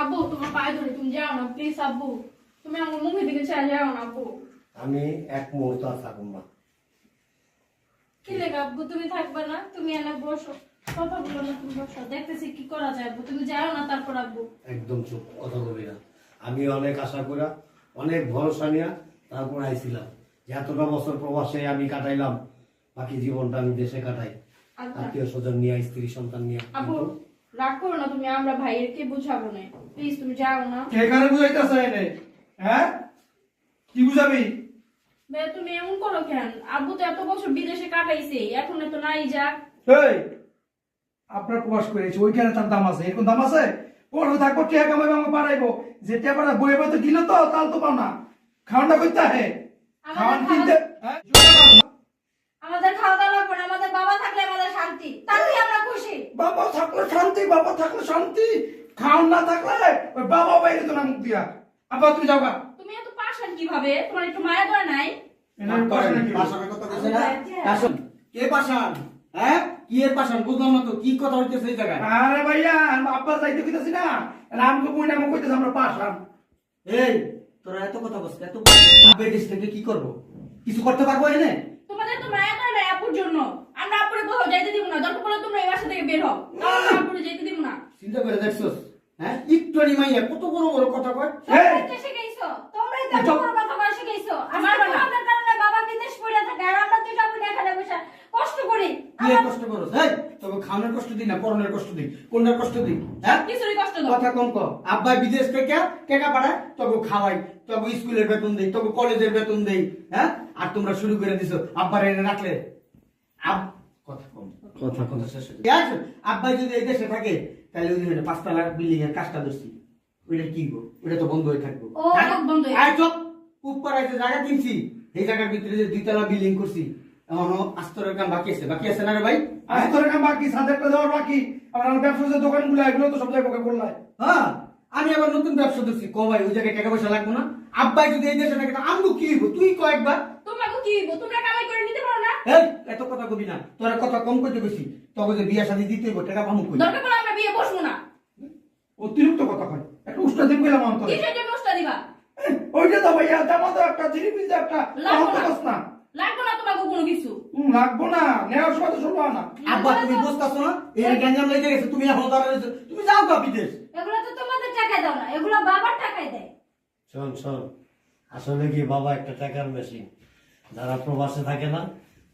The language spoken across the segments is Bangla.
আব্বু তোমার পায়ে ধরে তুমি যাও না প্লিজ আব্বু। তুমি আমার মুখের দিকে চাই যাও না আব্বু। আমি এক মুহূর্ত আর থাকুন না। কি লেগে আব্বু তুমি থাকবে না? তুমি এনে বসো। কথা বলো না তুমি বসো। দেখতেছি কি করা যায় আব্বু। তুমি যাও না তারপর আব্বু। একদম চুপ কথা বলবি না। আমি অনেক আশা করা অনেক ভরসা নিয়া তারপর আইছিলাম যে এতটা বছর প্রবাসে আমি কাটাইলাম বাকি জীবনটা আমি দেশে কাটাই। আচ্ছা। আত্মীয় স্বজন নিয়ে স্ত্রী সন্তান নিয়ে। আব্বু রাগ করো না তুমি আমরা ভাইয়ের কে বুঝাবো না। প্লিজ তুমি যাও না। কে কারে বুঝাইতেছে এনে? হ্যাঁ? কি বুঝাবি? বে তুমি এমন করো কেন? আব্বু তো এত বছর বিদেশে কাটাইছে এখন তো নাই যাক এই আপনার প্রবাস করেছি ওইখানে তার দাম আছে। এরকম দাম আছে? পড়ো থাকব টিয়া কামাই পারাইবো যে টিয়া পাড়া বইয়ে বইতে দিল তো তাল তো পাও না। খাওয়ানটা করতে হে খাওয়ান কিনতে হ্যাঁ? আমাদের খাওয়া দাওয়া লাগবে না আমাদের বাবা থাকলে আমাদের শান্তি তাতেই আমরা খুশি বাবা থাকলে শান্তি বাবা থাকলে শান্তি খাওয়ান না থাকলে ওই বাবা বাইরে তো না মুখ দিয়া আব্বা তুমি যাও তুমি এত পাশান কীভাবে তোমার একটু মায়া দয় নাই এনার পাশে নাকি? পাষাণের কথা বলছে না? পাষাণ। কে? হ্যাঁ? এর? বুঝলাম না তো, কি কথা হইতেছে এই জায়গায়? আরে ভাইয়া আব্বা যাইতে কইতাছি না কইতাছে আমরা এই, তোরা এত কথা বলছিস, এত আব্বে দেশ থেকে কি করব? কিছু করতে পারব এনে? তোমাদের তো মায়া দয় নাই আপুর জন্য আমরা আপুরে কোথাও যাইতে দিব না দরকার পড়লে তোমরা এই বাসা থেকে বের হও আমরা আপুরে যাইতে দিব না চিন্তা করে দেখছোস? হ্যাঁ? একটুখানি মাইয়া, কত বড় বড় কথা কয়? এই! তোমরাই তো শিখাইছো তোমরাই তো এত চুপ। বড় কথা বলা শিখাইছো আমার আমার তোমাদের কারণে বাবা বিদেশ পড়ে থাকে আর আমরা দুইটা বোন এখানে বসে কষ্ট করি কি কষ্ট করছ? এই, তোকে খাওয়ানোর কষ্ট দিই না, পড়ানোর কষ্ট দিই। কোনটার কষ্ট দিই? হ্যাঁ? কিছুরই কষ্ট দাও কথা কম কর আব্বা বিদেশ থেকে টাকা পাঠায় তোকে খাওয়াই তোকে স্কুলের বেতন দেই কলেজের বেতন দেই হ্যাঁ আর তোমরা শুরু করে দিছো আব্বার এনে রাখলে আব- কথা কম কথা কথা শেষ হয়ে আব্বাই যদি এই দেশে থাকে তাহলে ওই পাঁচতলা বিল্ডিং এর কাজটা ধরছি ওইটা কি গো? ওইটা তো বন্ধ হয়ে থাকব। ও, হ্যাঁ? হয়ে আর যে জায়গা কিনছি। এই জায়গার ভিতরে যে দুইতলা বিল্ডিং করছি এখনও আস্তরের কাম বাকি আছে। বাকি আছে না রে ভাই? আজ তোর কাম বাকি সাদের দেওয়ার বাকি। আমার আমার ব্যবসা যে দোকানগুলো এগুলো তো সব জায়গায় করলাই হ্যাঁ? আমি আবার নতুন ব্যবসা ধরছি ক ভাই ওই জায়গায় টাকা পয়সা লাগবে না? আব্বাই যদি এই দেশে থাকে তো আমগো কি হইব? তুই কয়েকবার তোমাকে কি হইব? তোমরা কামাই করে নিতে পারো না? এই এত কথা কবি না। তোরা কথা কম করতে গেছি তবে যে বিয়া শাদি দিতে হইব টাকা পামু কই? দরকার পড়লে আমরা বিয়ে বসবো না। অতিরিক্ত কথা কয়। একটা উষ্টা দিন গেলাম অন্তরে কিসের জন্য দিবা? ওইটা তো ভাইয়া তো একটা একটা লাগবো না। না। লাগবে না তোমাকে কোনো কিছু। লাগবো না নেওয়ার সময় তো শুনব না। আব্বা তুমি বুঝতাছো না? এই গ্যাঞ্জাম লেগে গেছে তুমি এখন তুমি যাও গা বিদেশ। এগুলো তো তোমাদের টাকায় দাও না এগুলো বাবার টাকায় দেয়। শোন শোন আসলে কি বাবা একটা টাকার মেশিন যারা প্রবাসে থাকে না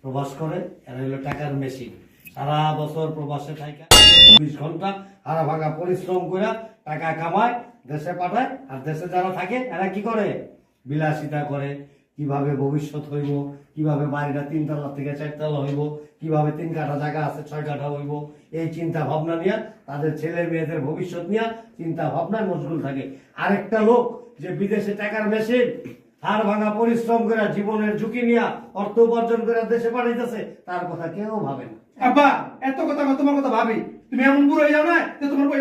প্রবাস করে এরা হলো টাকার মেশিন সারা বছর প্রবাসে থাকে চব্বিশ ঘণ্টা হারা ভাঙা পরিশ্রম করে টাকা কামায়, দেশে পাঠায়, আর দেশে যারা থাকে, এরা কি করে? বিলাসিতা করে। কীভাবে ভবিষ্যৎ হইব? কীভাবে বাড়িটা তিনতলা থেকে চারতলা হইব? কীভাবে তিন কাঠা জায়গা আছে, ছয় কাঠা হইব? এই চিন্তা ভাবনা নিয়ে, তাদের ছেলে মেয়েদের ভবিষ্যৎ নিয়ে চিন্তা ভাবনায় মশগুল থাকে। আরেকটা লোক যে বিদেশে টাকার মেশিন হাড় ভাঙা পরিশ্রম করে জীবনের ঝুঁকি নিয়ে অর্থ উপার্জন করে দেশে পাঠাইতেছে, তার কথা কেউ ভাবে না। আব্বা, এত কথা তোমার কথা ভাবি। তুমি এমন বুড়ো হয়ে যাও না যে তোমার বই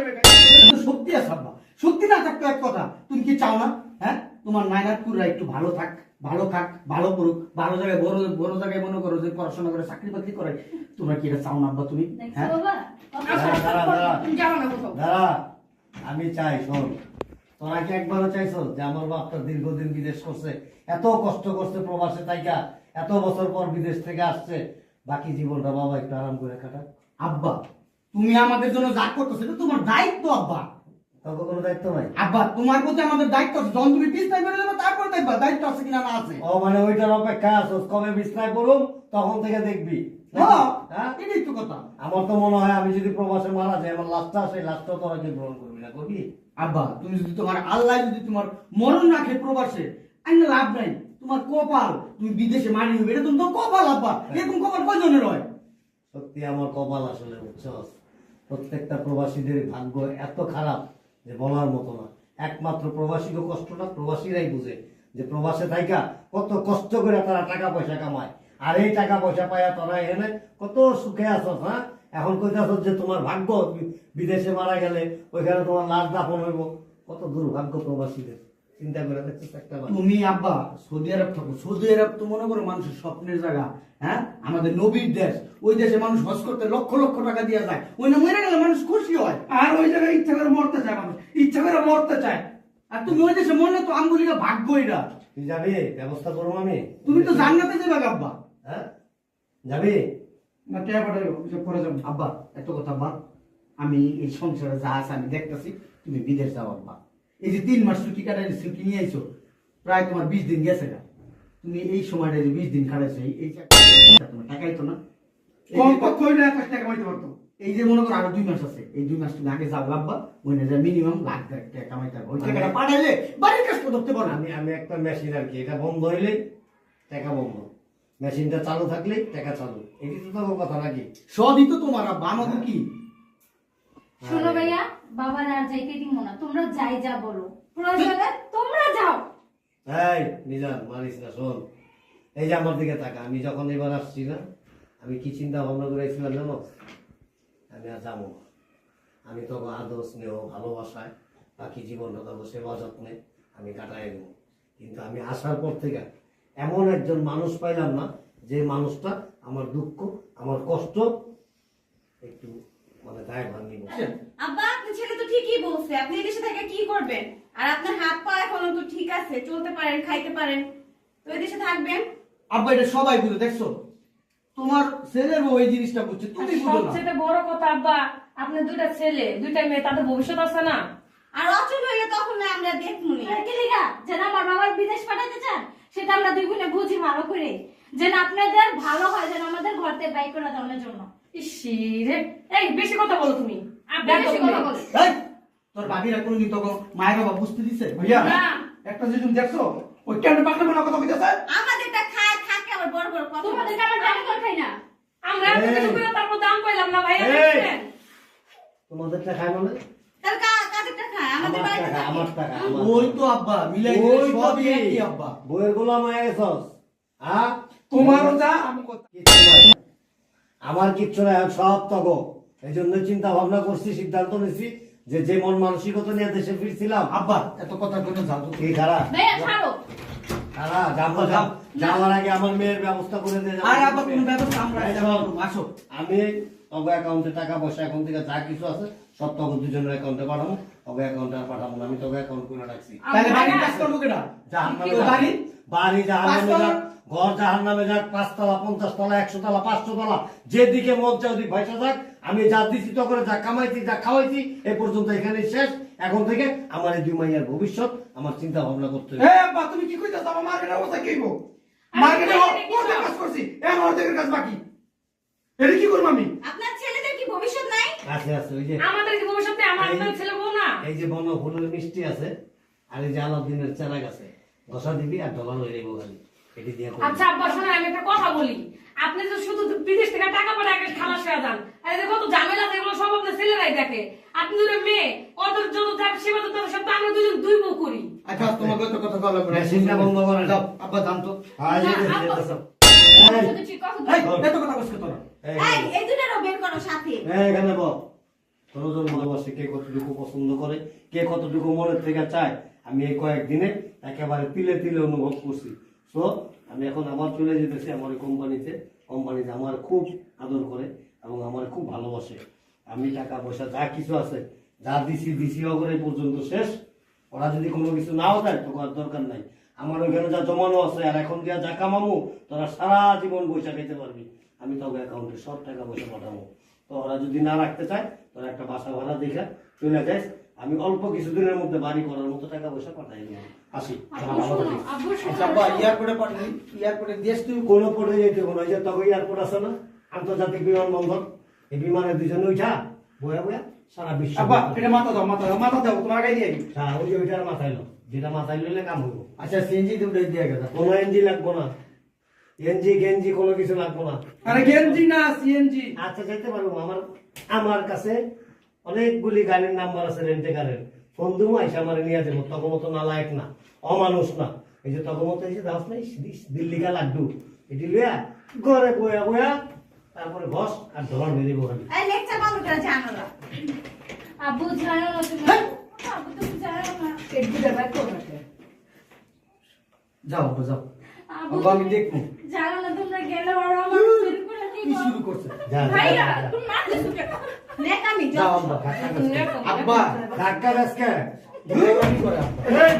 সত্যি আছে আব্বা সত্যি না থাকতো এক কথা। তুমি কি চাও না? হ্যাঁ? তোমার নাইনাথপুররা একটু ভালো থাক ভালো থাক ভালো করুক ভালো জায়গায় বড় বড় জায়গায় মনে করো যে পড়াশোনা করে চাকরি বাকরি করে। তোমরা কি এটা চাও না আব্বা তুমি? হ্যাঁ? দাঁড়া, আমি চাই শোন। তোরা কি একবারও চাইছো যে আমার বাপটা দীর্ঘদিন বিদেশ করছে? এত কষ্ট করছে প্রবাসে তাইকা এত বছর পর বিদেশ থেকে আসছে। বাকি জীবনটা বাবা একটু আরাম করে কাটা আব্বা তুমি আমাদের জন্য যা করতো সেটা তোমার দায়িত্ব আব্বা। তখন কোনো দায়িত্ব নাই? আব্বা তোমার প্রতি আমাদের দায়িত্ব আছে। যখন তুমি বিছনায় বেরো যাবে তারপর দেখবা দায়িত্ব আছে কিনা না আছে। ও মানে ওইটার অপেক্ষা আছো। কবে বিছনায় পড়ুম তখন থেকে দেখবি। হ্যাঁ হ্যাঁ? এটাই তো কথা। আমার তো মনে হয় আমি যদি প্রবাসে মারা যাই আমার লাশটা সেই লাশটাও তোরা কি গ্রহণ করবি না করবি? আব্বা তুমি যদি তোমার আল্লাহ যদি তোমার মরণ রাখে প্রবাসে আইন লাভ নাই। তোমার কপাল তুমি বিদেশে মারি হইবে এটা তুমি তো কপাল আব্বা। এরকম কপাল কয়জনের হয়? সত্যি আমার কপাল আসলে বুঝছস প্রত্যেকটা প্রবাসীদের ভাগ্য এত খারাপ যে বলার মতো না। একমাত্র প্রবাসীকে কষ্টটা প্রবাসীরাই বুঝে যে প্রবাসে থাইকা কত কষ্ট করে তারা টাকা পয়সা কামায়। আর এই টাকা পয়সা পাইয়া তারা এনে কত সুখে আছস হ্যাঁ? এখন কইতাছ যে তোমার ভাগ্য বিদেশে মারা গেলে ওইখানে তোমার লাশ দাফন হইব। কত দুর্ভাগ্য প্রবাসীদের। চিন্তা করে দেখছিস একটা তুমি আব্বা সৌদি আরব থাকো। সৌদি আরব তো মনে করো মানুষের স্বপ্নের জায়গা হ্যাঁ? আমাদের নবীর দেশ। ওই দেশে মানুষ হজ করতে লক্ষ লক্ষ টাকা দিয়ে যায়। ওই না মরে গেলে মানুষ খুশি হয়। আর ওই জায়গায় ইচ্ছা করে মরতে চায় মানুষ। ইচ্ছা করে মরতে চায়। আর তুমি ওই দেশে মরলে তো আমগুলিকা ভাগ্য এটা। তুই যাবি? ব্যবস্থা করব আমি। তুমি তো জান্নাতে যাবে আব্বা। হ্যাঁ? যাবে? না পাঠাইবো ওইসব করে যাব। আব্বা এত কথা আব্বা আমি এই সংসারে যা আছে আমি দেখতেছি তুমি বিদেশ যাও আব্বা। এই যে তিন মাস ছুটি কাটাই ছুটি নিয়ে আইছো প্রায় তোমার বিশ দিন গেছে গা। তুমি এই সময়টা যে বিশ দিন কাটাইছো এই তোমার টাকাই তো না। এই যে- মনে করো আরও দুই মাস আছে এই দুই মাস তুমি আগে যাও আব্বা ওই না মিনিমাম লাখ টাকা কামাইতে হবে। ওই টাকাটা পাঠাইলে বাড়ির কাজ করতে পারো আমি আমি একটা মেশিন আর কি এটা বন্ধ হইলে টাকা বন্ধ। মেশিনটা চালু থাকলে টাকা চালু। এটি তো তোর কথা নাকি? সবই তো তোমার আমাদের কি? শোনো ভাইয়া বাবার আর যাইতে দিব না। তোমরা যাই যা বলো। প্রয়োজনে তোমরা যাও। এই নিজান মারিস না শোন। এই যে আমার দিকে তাকা আমি যখন এবার আসছি না আমি কি চিন্তা ভাবনা করেছিলাম জানো? আমি আর যাব না। আমি তো আদর স্নেহ ভালোবাসায় বাকি জীবনটা তো সেবা যত্নে আমি কাটাই নেব কিন্তু আমি আসার পর থেকে এমন একজন মানুষ পাইলাম না যে মানুষটা আমার দুঃখ আমার কষ্ট একটু মানে দায় ভাঙি আব্বা আপনার ছেলে তো ঠিকই বলছে। আপনি এই দেশে থেকে কি করবেন? আর আপনার হাত পা এখনও তো ঠিক আছে চলতে পারেন খাইতে পারেন। তো এই দেশে থাকবেন? আব্বা এটা সবাই বুঝে দেখছ? তোমার ছেলের বউ এই জিনিসটা বুঝছে তুমি বুঝো না। সবচেয়ে বড় কথা আব্বা আপনার দুইটা ছেলে দুইটা মেয়ে তাদের ভবিষ্যৎ আছে না? আর অচল হইলে তখন না আমরা দেখমুনি আর কি লিগা যেন আমার বাবার বিদেশ পাঠাতে চান সেটা আমরা দুই বোনে বুঝি ভালো করে। যেন আপনাদের ভালো হয় যেন আমাদের ঘরতে থেকে বাই করে দেওয়ার জন্য। ইসি এই বেশি কথা বলো তুমি। আপনি বেশি কথা বলেন এই, তোর ভাবিরা কোনদিন তখন মায়ের বাবা বুঝতে দিছে? ভাইয়া একটা যে তুমি দেখছ ওই ক্যান্ডে পাকলে না কথা কইতেছে। আমাদেরটা খায় থাকে আবার বড় বড় কথা তোমাদের বলে। কারণে করে খাই না। আমরা এত কিছু করে তারপর দাম পাইলাম না ভাই তোমাদেরটা খায় মানে? ওই তো আব্বা মিলাই ওই সবই একই আব্বা। বইয়ের গোলাম হয়ে গেছস। হ্যাঁ তোমারও যা আমি কথা। আমার কিচ্ছু নাই সব তগো এই জন্য চিন্তা ভাবনা করছি সিদ্ধান্ত নিছি যে যে মন মানসিকতা নিয়ে দেশে ফিরছিলাম আব্বা এত কথা কোনো যাও তো কি খারাপ? ভাইয়া ছাড়ো। খারাপ যাব যাও যাওয়ার আগে আমার মেয়ের ব্যবস্থা করে দিয়ে যাব। আর আব্বা কোনো ব্যবস্থা আমরা এই এটা শোন, করব, আসো। আমি তবে অ্যাকাউন্টে টাকা পয়সা এখন থেকে যা কিছু আছে সব তবে দুজনের অ্যাকাউন্টে পাঠাবো। তবে অ্যাকাউন্টে আর পাঠাবো না আমি তবে অ্যাকাউন্ট করে রাখছি। তাহলে বাড়ির কাজ করব কেটা জাহান্নামে কি যাক। বাড়ি? বাড়ি জাহান্নামে পাঁচতলা? যাক ঘর জাহান্নামে যাক পাঁচতলা পঞ্চাশ তলা একশো তলা পাঁচশো তলা যেদিকে মন চায় ওদিক পয়সা যাক। আমি যা দিছি তো করে যা কামাইছি যা খাওয়াইছি এ পর্যন্ত এখানে শেষ। এখন থেকে আমার এই দুই মাইয়ার ভবিষ্যৎ আমার চিন্তা ভাবনা করতে হবে। তুমি কি কইতাছ? আমার মার্কেটের অবস্থা কি মার্কেটে কাজ করছি এখন অর্ধেকের কাজ বাকি। এটা কি করব আমি? আপনার ছেলেদের কি ভবিষ্যৎ নাই? আছে আছে ওই যে আমাদের কি ভবিষ্যতে আমার ছেলে বউ না? এই যে বন ফুলের মিষ্টি আছে আর এই যে আলাদিনের চেরাগ আছে। ঘষা দিবি আর ডলার হয়ে যাব খালি। এটি দিয়ে। আচ্ছা আব্বা শোনো আমি একটা কথা বলি। আপনি তো শুধু বিদেশ থেকে টাকা পাঠায় একটা খালাস হয়ে যান আর এদের কত ঝামেলা এগুলো সব আপনার ছেলেরাই দেখে। আপনি দুটো মেয়ে ওদের যত থাক সেবা তো সব তো আমরা দুজন দুই বউ করি। আচ্ছা তোমাকে তো কথা বলা করে মেশিনটা বন্ধ করে যাও আব্বা জানতো আর এই যে না, আব্বা- যেতেছে। এই। এত কথা কইছ তোরা? এই, এই দুটারও বের করো সাথে। এই, এখানে বল। তোর ভালোবাসে কে কতটুকু পছন্দ করে কে কতটুকু মনের থেকে চায় আমি এই কয়েকদিনে একেবারে তিলে তিলে অনুভব করছি। তো আমি এখন আবার চলে যেতেছি আমার কোম্পানিতে। কোম্পানিতে আমার খুব আদর করে এবং আমার খুব ভালোবাসে। আমি টাকা পয়সা যা কিছু আছে, যা দিছি দিছি অগরে পর্যন্ত শেষ। ওরা যদি কোনো কিছু নাও দেয়, তো আর দরকার নাই। আমার ওইখানে যা জমানো আছে, আর এখন দিয়া যা কামামু, তোরা সারা জীবন পয়সা খেতে পারবি। আমি তবে অ্যাকাউন্টে সব টাকা পয়সা পাঠাবো তো ওরা যদি না রাখতে চায়, তোরা একটা বাসা ভাড়া দেখে চলে যাস আমি অল্প কিছুদিনের মধ্যে বাড়ি করার মতো টাকা পয়সা পাঠাই দেবো আসি আচ্ছা এয়ারপোর্টে পাঠালি এয়ারপোর্টে দেশ তুমি কোনো পড়ে যেতে কোনো যে তবে এয়ারপোর্ট আছে না আন্তর্জাতিক বিমানবন্দর এই বিমানে দুজনে উঠা বয়া বয়া সারা বিশ্ব এটা মাথা দাও মাথা দাও মাথা দাও তোমার গায়ে দিয়ে দিই। হ্যাঁ ওই যে ওইটার মাথায় লো যেটা মাথায় লইলে কাম হইব। আচ্ছা সিএনজি দুটো দিয়ে গেছে। কোনো এনজি লাগবো না এনজি গেঞ্জি কোনো কিছু লাগবো না। আরে গেঞ্জি না সিএনজি। আচ্ছা যেতে পারব আমার আমার কাছে অনেকগুলি গাড়ির নাম্বার আছে রেন্টে গাড়ির ফোন দেবো আইসা আমার নিয়ে যাব তখন মতো না লায়ক না অমানুষ না। এই যে তখন মতো এই যে দাস নাই দিল্লিকা লাড্ডু। এটি লইয়া ঘরে বয়া বয়া তারপরে ঘস আর ধর মেরে বহানি এই লেকচার বন্ধ করে জানো না আব্বু জানো না। তুমি তুমি জানো না যাও আব্বা যাও। আব্বু আব্বা আমি দেখব। জানো না তোমরা গেলে ওরা আমার চুরি করে কি শুরু করছে? যা ভাইয়া। তুমি কেন নেকামি যাও। আব্বা আব্বা ধাক্কা দাসকে কি করে আব্বা? এই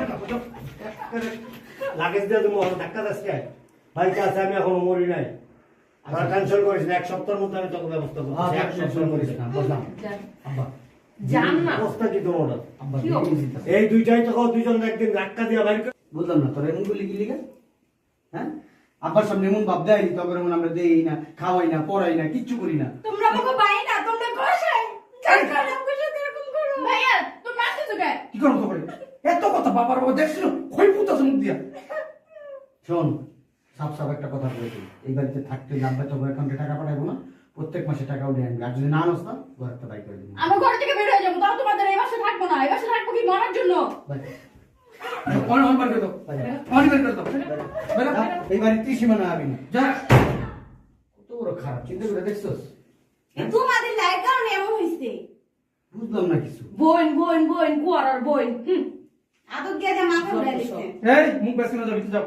লাগেজ দিয়ে তুমি ওখানে ধাক্কা দাস কে ভাইকে আমি এখনও মরি নাই। আমার টেনশন করিস এক সপ্তাহের মধ্যে আমি তোকে ব্যবস্থা করতেছি এক টেনশন করিস না, বুঝলাম। আব্বা, যান না অবস্থা কি তোমার? আব্বা, কি দেখে অবস্থা? দিতেছে। এই দুইটাই তো দুইজন একদিন ধাক্কা দিয়ে বাইর বুঝলাম না তোর এমন কি লিগা? হ্যাঁ? আব্বার সামনে এমন ভাব দেয়নি তখন আমরা দেই না খাওয়াই না পড়াই না কিচ্ছু করি না। তোমরা আমাকে পাই না কি? করব তো এত কথা বাবার বাবা দেখছিল খই মুখ দিয়া। শোন সাফ সাফ একটা কথা বলে দিই। এই বাড়িতে থাকতে আব্বা তো অ্যাকাউন্টে টাকা পাঠাবো না? প্রত্যেক মাসে টাকা উঠে আনবি আর যদি না আনস না ঘর একটা বাই করে দিবি। আমি ঘর থেকে বের হয়ে যাব তাও তোমাদের এই বাসে থাকব না। এই বাসে থাকব কি মরার জন্য? অনেক বার করে দাও। বার করে দাও। এই বাড়ির ত্রিসীমানা আবি না যা। কত বড় খারাপ। চিন্তা করে দেখছস? তোমাদের লাইট কারণে এমন হইছে। বুঝলাম না কিছু। বোন বোন বোন কুয়ারার বোন দিয়ে দিয়ে মাথা দিচ্ছে এই মুখ বেসকে না যাবি যাও।